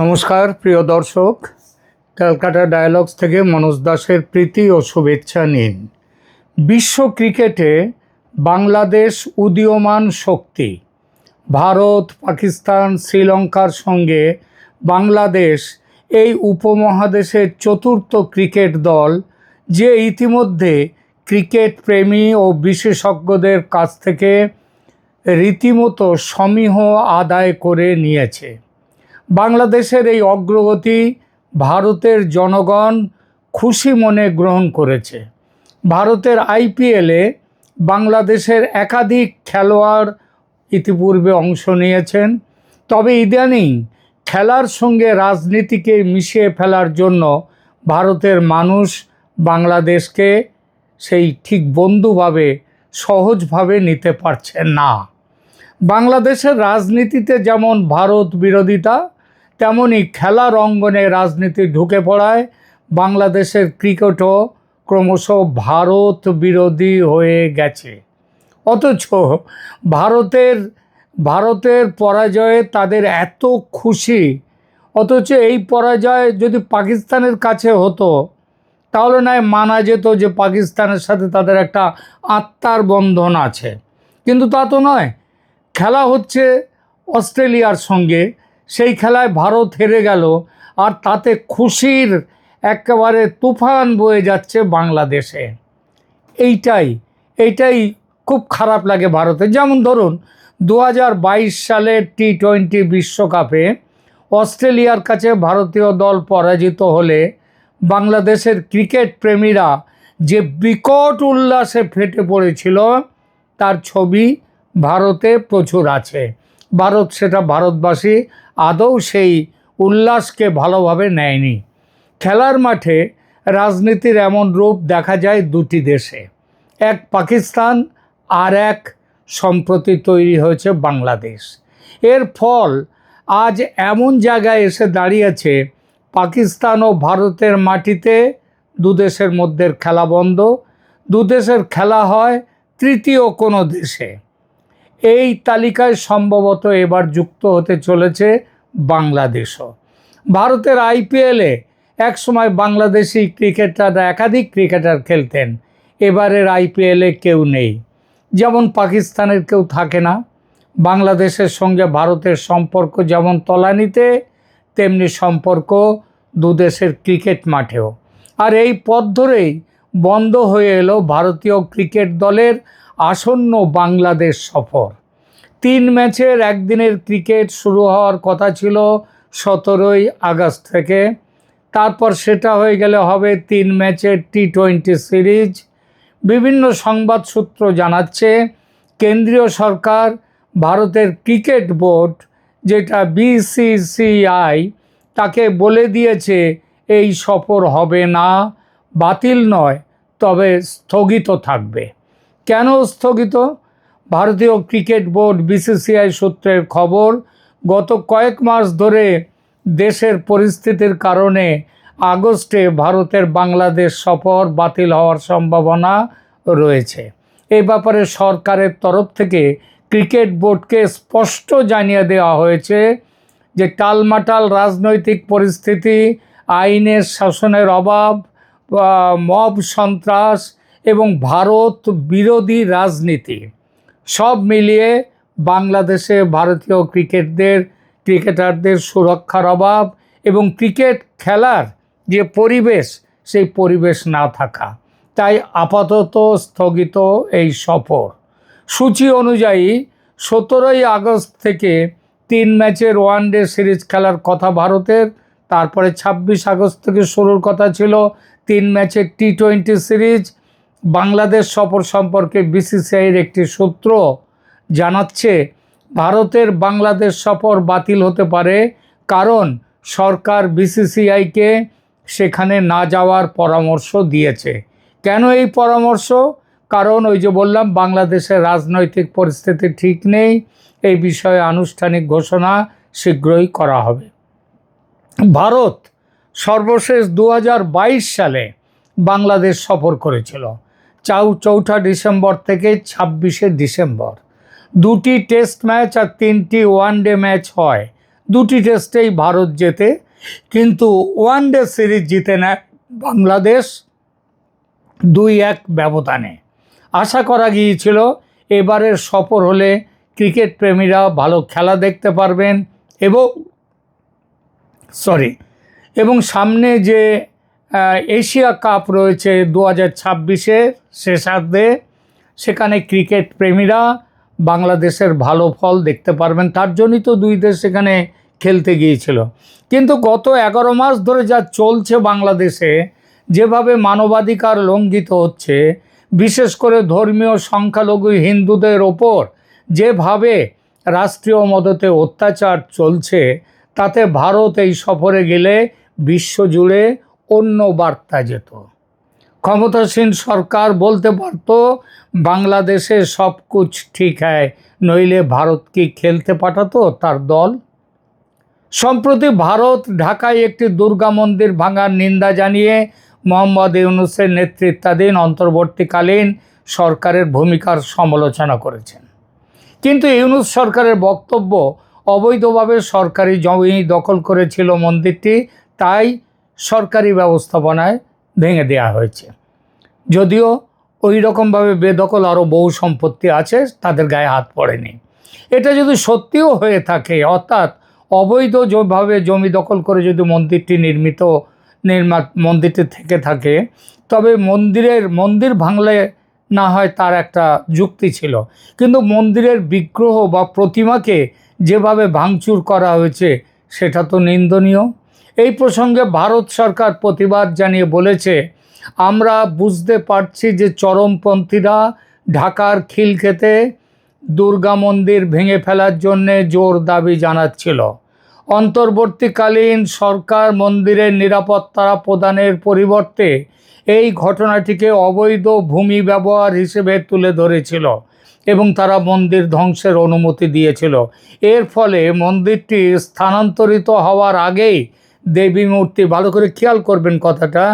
নমস্কার, প্রিয় দর্শক। ক্যালকাটা ডায়ালগস থেকে মনোজ দাসের প্রীতি ও শুভেচ্ছা নিন। বিশ্ব ক্রিকেটে বাংলাদেশ উদীয়মান শক্তি। ভারত, পাকিস্তান, শ্রীলঙ্কার সঙ্গে বাংলাদেশ এই উপমহাদেশের চতুর্থ ক্রিকেট দল, যে ইতিমধ্যে ক্রিকেট প্রেমী ও বিশেষজ্ঞদের কাছ থেকে রীতিমতো সমীহ আদায় করে নিয়েছে। বাংলাদেশের এই অগ্রগতি ভারতের জনগণ খুশি মনে গ্রহণ করেছে। ভারতের আইপিএলে বাংলাদেশের একাধিক খেলোয়াড় ইতিপূর্বে অংশ নিয়েছেন। তবে ইদানিং খেলার সঙ্গে রাজনীতিকে মিশিয়ে ফেলার জন্য ভারতের মানুষ বাংলাদেশকে সেই ঠিক বন্ধুভাবে সহজভাবে নিতে পারছে না। বাংলাদেশের রাজনীতিতে যেমন ভারত বিরোধিতা, তেমনি খেলার অঙ্গনে রাজনীতি ঢুকে পড়ায়। বাংলাদেশের ক্রিকেটও ক্রমশ ভারত বিরোধী হয়ে গেছে। অথচ ভারতের ভারতের পরাজয়ে তাদের এত খুশি। অথচ এই পরাজয় যদি পাকিস্তানের কাছে হতো, তাহলে নয়, মানা যেত যে পাকিস্তানের সাথে তাদের একটা আত্মার বন্ধন আছে। কিন্তু তা তো নয়। খেলা হচ্ছে অস্ট্রেলিয়ার সঙ্গে। সেই খেলায় ভারত হেরে গেল, আর তাতে খুশির একেবারে তুফান বয়ে যাচ্ছে বাংলাদেশে। এইটাই এইটাই খুব খারাপ লাগে ভারতে। যেমন ধরুন দু হাজার বাইশ সালের টি টোয়েন্টি বিশ্বকাপে অস্ট্রেলিয়ার কাছে ভারতীয় দল পরাজিত হলে বাংলাদেশের ক্রিকেট প্রেমীরা যে বিকট উল্লাসে ফেটে পড়েছিল, তার ছবি ভারতে প্রচুর আছে। ভারত সেটা ভারতবাসী আদৌ সেই উল্লাসকে ভালোভাবে নেয়নি। খেলার মাঠে রাজনীতির এমন রূপ দেখা যায় দুটি দেশে। এক পাকিস্তান আর এক সম্প্রতি তৈরি হয়েছে বাংলাদেশ। এর ফল আজ এমন জায়গায় এসে দাঁড়িয়েছে, পাকিস্তান ও ভারতের মাটিতে দুদেশের মধ্যে খেলা বন্ধ দুদেশের খেলা হয় তৃতীয় কোনো দেশে। এই তালিকায় সম্ভবত এবার যুক্ত হতে চলেছে বাংলাদেশও। ভারতের আইপিএলে একসময় বাংলাদেশি ক্রিকেটাররা একাধিক ক্রিকেটার খেলতেন। এবারের আইপিএলে কেউ নেই। যেমন পাকিস্তানের কেউ থাকে না। বাংলাদেশের সঙ্গে ভারতের সম্পর্ক যেমন তলানিতে, তেমনি সম্পর্ক দুদেশের ক্রিকেট মাঠেও। আর এই পথ ধরেই বন্ধ হয়ে এলো ভারতীয় ক্রিকেট দলের আসন্ন বাংলাদেশ সফর। তিন ম্যাচের একদিনের ক্রিকেট শুরু হওয়ার কথা ছিল সতেরোই আগস্ট থেকে। তারপর সেটা হয়ে গেলে হবে তিন ম্যাচের টি টোয়েন্টি সিরিজ। বিভিন্ন সংবাদ সূত্র জানাচ্ছে, কেন্দ্রীয় সরকার, ভারতের ক্রিকেট বোর্ড, যেটা বিসিসিআই তাকে বলে দিয়েছে এই সফর হবে না, বাতিল নয়, তবে স্থগিত থাকবে। কেন স্থগিত? ভারতীয় ক্রিকেট বোর্ড বিসিসিআই সূত্রের খবর, গত কয়েক মাস ধরে দেশের পরিস্থিতির কারণে আগস্টে ভারতের বাংলাদেশ সফর বাতিল হওয়ার সম্ভাবনা রয়েছে। এই ব্যাপারে সরকারের তরফ থেকে ক্রিকেট বোর্ডকে স্পষ্ট জানিয়ে দেওয়া হয়েছে যে টালমাটাল রাজনৈতিক পরিস্থিতি, আইনের শাসনের অভাব মব সন্ত্রাস এবং ভারত বিরোধী রাজনীতি। সব মিলিয়ে বাংলাদেশে ভারতীয় ক্রিকেটদের, ক্রিকেটারদের সুরক্ষার অভাব এবং ক্রিকেট খেলার যে পরিবেশ, সেই পরিবেশ না থাকা। তাই আপাতত স্থগিত এই সফর। সূচি অনুযায়ী সতেরোই আগস্ট থেকে তিন ম্যাচের ওয়ান ডে সিরিজ খেলার কথা ভারতের। তারপরে ছাব্বিশ আগস্ট থেকে শুরুর কথা ছিল। তিন ম্যাচের টি টোয়েন্টি সিরিজ বাংলাদেশ সফর সম্পর্কে বিসিসিআইয়ের একটি সূত্র জানাচ্ছে, ভারতের বাংলাদেশ সফর বাতিল হতে পারে কারণ সরকার বিসিসিআইকে সেখানে না যাওয়ার পরামর্শ দিয়েছে। কেন এই পরামর্শ? কারণ ওই যে বললাম, বাংলাদেশের রাজনৈতিক পরিস্থিতি ঠিক নেই। এই বিষয়ে আনুষ্ঠানিক ঘোষণা শীঘ্রই করা হবে। ভারত সর্বশেষ দু হাজার বাইশ সালে বাংলাদেশ সফর করেছিল। চাউ চৌঠা ডিসেম্বর থেকে ছাব্বিশে ডিসেম্বর। দুটি টেস্ট ম্যাচ আর তিনটি ওয়ান ডে ম্যাচ হয়। দুটি টেস্টেই ভারত জেতে, কিন্তু ওয়ান ডে সিরিজ জিতে নেয় বাংলাদেশ দুই এক ব্যবধানে। আশা করা গিয়েছিল, এবারের সফর হলে ক্রিকেট প্রেমীরা ভালো খেলা দেখতে পারবেন এবং সরি এবং সামনে যে এশিয়া কাপ রয়েছে দু হাজার ছাব্বিশের শেষার্ধে সেখানে ক্রিকেট প্রেমীরা বাংলাদেশের ভালো ফল দেখতে পারবেন। তার জন্যই তো দুই দেশ সেখানে খেলতে গিয়েছিল। কিন্তু গত এগারো মাস ধরে যা চলছে বাংলাদেশে, যেভাবে মানবাধিকার লঙ্ঘিত হচ্ছে, বিশেষ করে ধর্মীয় সংখ্যালঘু হিন্দুদের ওপর, যেভাবে রাষ্ট্রীয় মদতে অত্যাচার চলছে, তাতে ভারত এই সফরে গেলে বিশ্বজুড়ে অন্য বার্তা যেত। ক্ষমতাসীন সরকার বলতে পারত, বাংলাদেশে সব কুছ ঠিক হ্যায়, নইলে ভারত কি খেলতে পাঠাতো তার দল? সম্প্রতি ভারত ঢাকায় একটি দুর্গা মন্দির ভাঙার নিন্দা জানিয়ে মোহাম্মদ ইউনুসের নেতৃত্বাধীন অন্তর্বর্তীকালীন সরকারের ভূমিকার সমালোচনা করেছেন। কিন্তু ইউনুস সরকারের বক্তব্য অবৈধভাবে সরকারি জমি দখল করেছিল মন্দিরটি, তাই সরকারি ব্যবস্থাপনায় ভেঙে দেওয়া হয়েছে। যদিও ওই রকমভাবে বেদখল আরও বহু সম্পত্তি আছে, তাদের গায়ে হাত পড়েনি। এটা যদি সত্যিও হয়ে থাকে, অর্থাৎ অবৈধ জ- জমি দখল করে যদি মন্দিরটি নির্মিত নির্মা মন্দিরটি থেকে থাকে, তবে মন্দিরের, মন্দির ভাঙলে না হয় তার একটা যুক্তি ছিল। কিন্তু মন্দিরের বিগ্রহ বা প্রতিমাকে যেভাবে ভাঙচুর করা হয়েছে, সেটা তো নিন্দনীয়। এই প্রসঙ্গে ভারত সরকার প্রতিবাদ জানিয়ে বলেছে, আমরা বুঝতে পারছি যে চরমপন্থীরা ঢাকার খিলক্ষেতে দুর্গা মন্দির ভেঙে ফেলার জন্যে জোর দাবি জানাচ্ছিল। অন্তর্বর্তীকালীন সরকার মন্দিরের নিরাপত্তা প্রদানের পরিবর্তে এই ঘটনাটিকে অবৈধ ভূমি ব্যবহার হিসেবে তুলে ধরেছিল এবং তারা মন্দির ধ্বংসের অনুমতি দিয়েছিল। এর ফলে মন্দিরটি স্থানান্তরিত হওয়ার আগেই দেবী মূর্তি, ভালো করে খেয়াল করবেন কথাটা,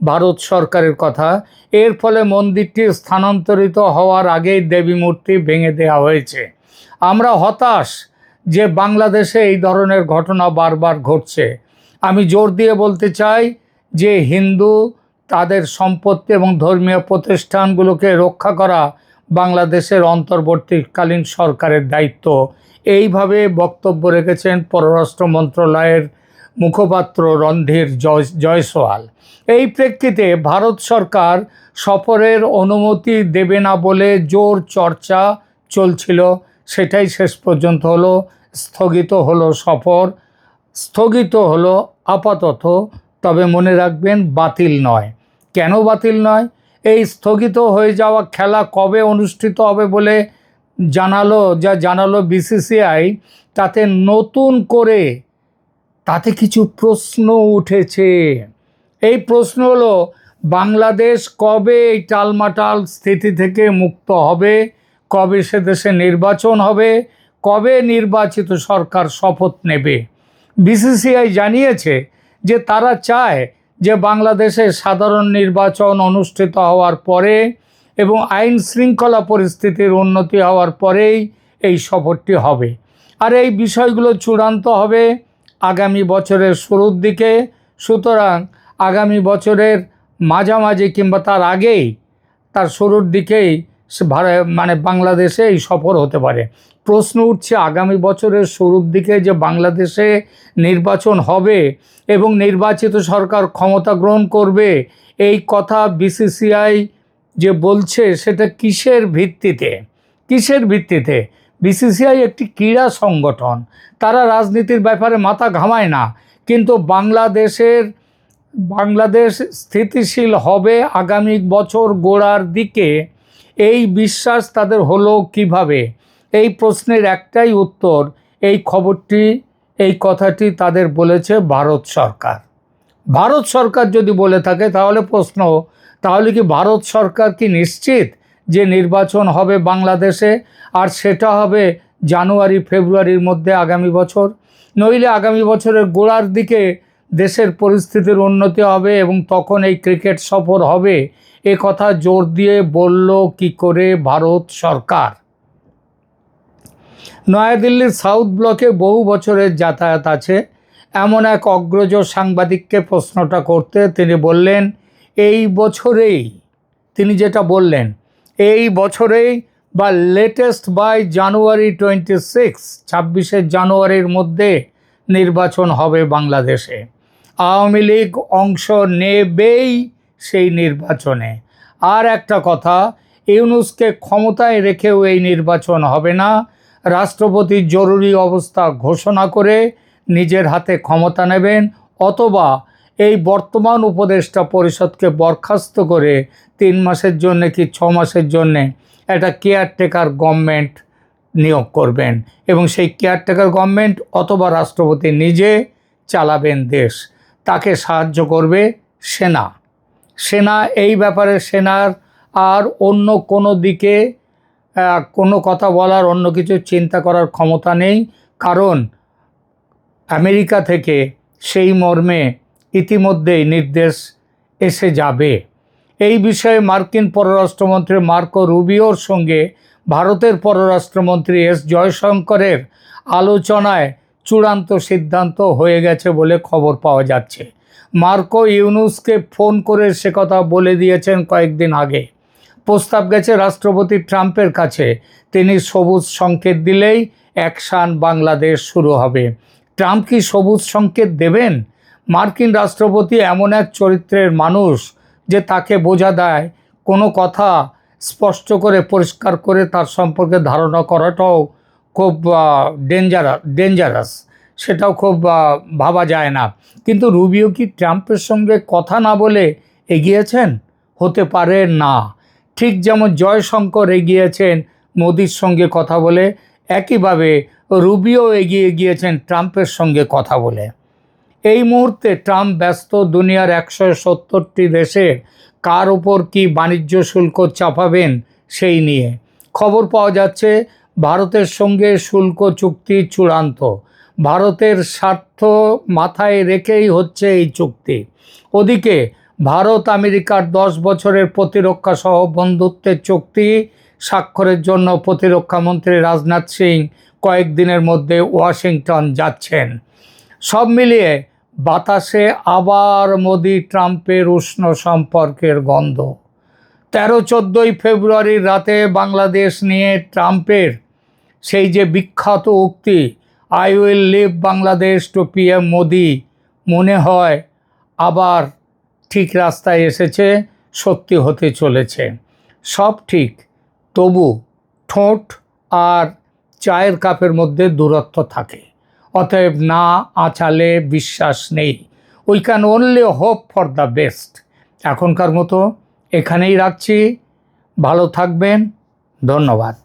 ভারত সরকারের কথা। এর ফলে মন্দিরটি স্থানান্তরিত হওয়ার আগেই দেবী মূর্তি ভেঙে দেওয়া হয়েছে। আমরা হতাশ যে বাংলাদেশে এই ধরনের ঘটনা বারবার ঘটছে। আমি জোর দিয়ে বলতে চাই যে হিন্দু তাদের সম্পত্তি এবং ধর্মীয় প্রতিষ্ঠানগুলোকে রক্ষা করা বাংলাদেশের অন্তর্বর্তীকালীন সরকারের দায়িত্ব। এইভাবে বক্তব্য রেখেছেন পররাষ্ট্র মন্ত্রণালয়ের মুখপাত্র রণধীর জয় জয়সওয়াল। এই প্রেক্ষিতে ভারত সরকার সফরের অনুমতি দেবে না বলে জোর চর্চা চলছিল। সেটাই শেষ পর্যন্ত হলো, স্থগিত হলো সফর, স্থগিত হলো আপাতত। তবে মনে রাখবেন, বাতিল নয়। কেন বাতিল নয়? এই স্থগিত হয়ে যাওয়া খেলা কবে অনুষ্ঠিত হবে বলে জানালো যা জানালো বিসিসিআই, তাতে নতুন করে তাতে কিছু প্রশ্ন উঠেছে। এই প্রশ্ন হলো, বাংলাদেশ কবে এই টালমাটাল স্থিতি থেকে মুক্ত হবে? কবে সে দেশে নির্বাচন হবে? কবে নির্বাচিত সরকার শপথ নেবে? বিসিসিআই জানিয়েছে যে তারা চায় যে বাংলাদেশে সাধারণ নির্বাচন অনুষ্ঠিত হওয়ার পরে এবং আইন শৃঙ্খলা পরিস্থিতির উন্নতি হওয়ার পরেই এই সফরটি হবে। আর এই বিষয়গুলো চূড়ান্ত হবে। আগামী বছরের শুরুর দিকে, সুতরাং আগামী বছরের মাঝামাঝি কিংবা তার আগেই, তার শুরুর দিকেই মানে বাংলাদেশে এই সফর হতে পারে। প্রশ্ন উঠছে আগামী বছরের শুরুর দিকে যে বাংলাদেশে নির্বাচন হবে এবং নির্বাচিত সরকার ক্ষমতা গ্রহণ করবে, এই কথা বিসিসিআই যে বলছে সেটা কিসের ভিত্তিতে? কিসের ভিত্তিতে? বিসিসিআই একটি ক্রীড়া সংগঠন। তারা রাজনীতির ব্যাপারে মাথা ঘামায় না। কিন্তু বাংলাদেশের, বাংলাদেশ স্থিতিশীল হবে আগামী বছর গোড়ার দিকে। এই বিশ্বাস তাদের হলো কীভাবে? এই প্রশ্নের একটাই উত্তর, এই খবরটি, এই কথাটি তাদের বলেছে ভারত সরকার। ভারত সরকার যদি বলে থাকে তাহলে প্রশ্ন, তাহলে কি ভারত সরকার কি নিশ্চিত? যে নির্বাচন হবে বাংলাদেশে, আর সেটা হবে জানুয়ারি, ফেব্রুয়ারির মধ্যে আগামী বছর। নইলে আগামী বছরের গোড়ার দিকে দেশের পরিস্থিতির উন্নতি হবে এবং তখন এই ক্রিকেট সফর হবে। এ কথা জোর দিয়ে বলল কি করে ভারত সরকার। নয়াদিল্লির সাউথ ব্লকে বহু বছরের যাতায়াত আছে। এমন এক অগ্রজ সাংবাদিককে প্রশ্নটা করতে তিনি বললেন, এই বছরেই। তিনি যেটা বললেন এই বছরেই বা latest by January twenty six ছাব্বিশে জানুয়ারির মধ্যে নির্বাচন হবে বাংলাদেশে। আওয়ামী লীগ অংশ নেবেই সেই নির্বাচনে। আর একটা কথা, ইউনুসকে ক্ষমতায় রেখেও এই নির্বাচন হবে না। রাষ্ট্রপতি জরুরি অবস্থা ঘোষণা করে নিজের হাতে ক্ষমতা নেবেন, অথবা এই বর্তমান উপদেষ্টা পরিষদকে বরখাস্ত করে তিন মাসের জন্যে কি ছ মাসের জন্যে একটা কেয়ারটেকার গভর্নমেন্ট নিয়োগ করবেন এবং সেই কেয়ারটেকার গভর্নমেন্ট অথবা রাষ্ট্রপতি নিজে চালাবেন দেশ। তাকে সাহায্য করবে সেনা। সেনা, এই ব্যাপারে সেনার আর অন্য কোনো দিকে কোনো কথা বলার, অন্য কিছু চিন্তা করার ক্ষমতা নেই। কারণ আমেরিকা থেকে সেই মর্মে ইতিমধ্যেই নির্দেশ এসে যাবে। এই বিষয়ে মার্কিন পররাষ্ট্রমন্ত্রী মার্কো রুবিওর সঙ্গে ভারতের পররাষ্ট্রমন্ত্রী এস জয়শঙ্করের আলোচনায় চূড়ান্ত সিদ্ধান্ত হয়ে গেছে বলে খবর পাওয়া যাচ্ছে। মার্কো ইউনুসকে ফোন করে সে কথা বলে দিয়েছেন কয়েকদিন আগে। প্রস্তাব গেছে রাষ্ট্রপতি ট্রাম্পের কাছে। তিনি সবুজ সংকেত দিলেই অ্যাকশান বাংলাদেশ শুরু হবে। ট্রাম্প কি সবুজ সংকেত দেবেন? মার্কিন রাষ্ট্রপতি এমন এক চরিত্রের মানুষ যে তাকে বোঝা দেয়, কোনো কথা স্পষ্ট করে, পরিষ্কার করে তার সম্পর্কে ধারণা করাটাও খুব ডেঞ্জারাস ডেঞ্জারাস সেটাও খুব ভাবা যায় না। কিন্তু রুবিও কি ট্রাম্পের সঙ্গে কথা না বলে এগিয়েছেন? হতে পারে না। ঠিক যেমন জয়শঙ্কর এগিয়েছেন, মোদির সঙ্গে কথা বলে, একইভাবে রুবিও এগিয়ে গিয়েছেন ট্রাম্পের সঙ্গে কথা বলে। এই মুহূর্তে ট্রাম্প ব্যস্ত দুনিয়ার একশো সত্তরটি দেশের কার ওপর কি বাণিজ্য শুল্ক চাপাবেন সেই নিয়ে। খবর পাওয়া যাচ্ছে, ভারতের সঙ্গে শুল্ক চুক্তি চূড়ান্ত। ভারতের স্বার্থ মাথায় রেখেই হচ্ছে এই চুক্তি। ওদিকে, ভারত আমেরিকার দশ বছরের প্রতিরক্ষা সহ বন্ধুত্বের চুক্তি স্বাক্ষরের জন্য প্রতিরক্ষামন্ত্রী রাজনাথ সিং কয়েকদিনের মধ্যে ওয়াশিংটন যাচ্ছেন। সব মিলিয়ে বাতাসে আবার মোদি ট্রাম্পের উষ্ণ সম্পর্কের গন্ধ। তেরো চোদ্দোই ফেব্রুয়ারির রাতে বাংলাদেশ নিয়ে ট্রাম্পের সেই যে বিখ্যাত উক্তি I will leave Bangladesh to PM Modi মনে হয় আবার ঠিক রাস্তায় এসেছে, সত্যি হতে চলেছে। সব ঠিক, তবু ঠোঁট আর চায়ের কাপের মধ্যে দূরত্ব থাকে। অতএব না আচালে বিশ্বাস নেই। We can only hope for the best এখনকার মতো এখানেই রাখছি। ভালো থাকবেন। ধন্যবাদ।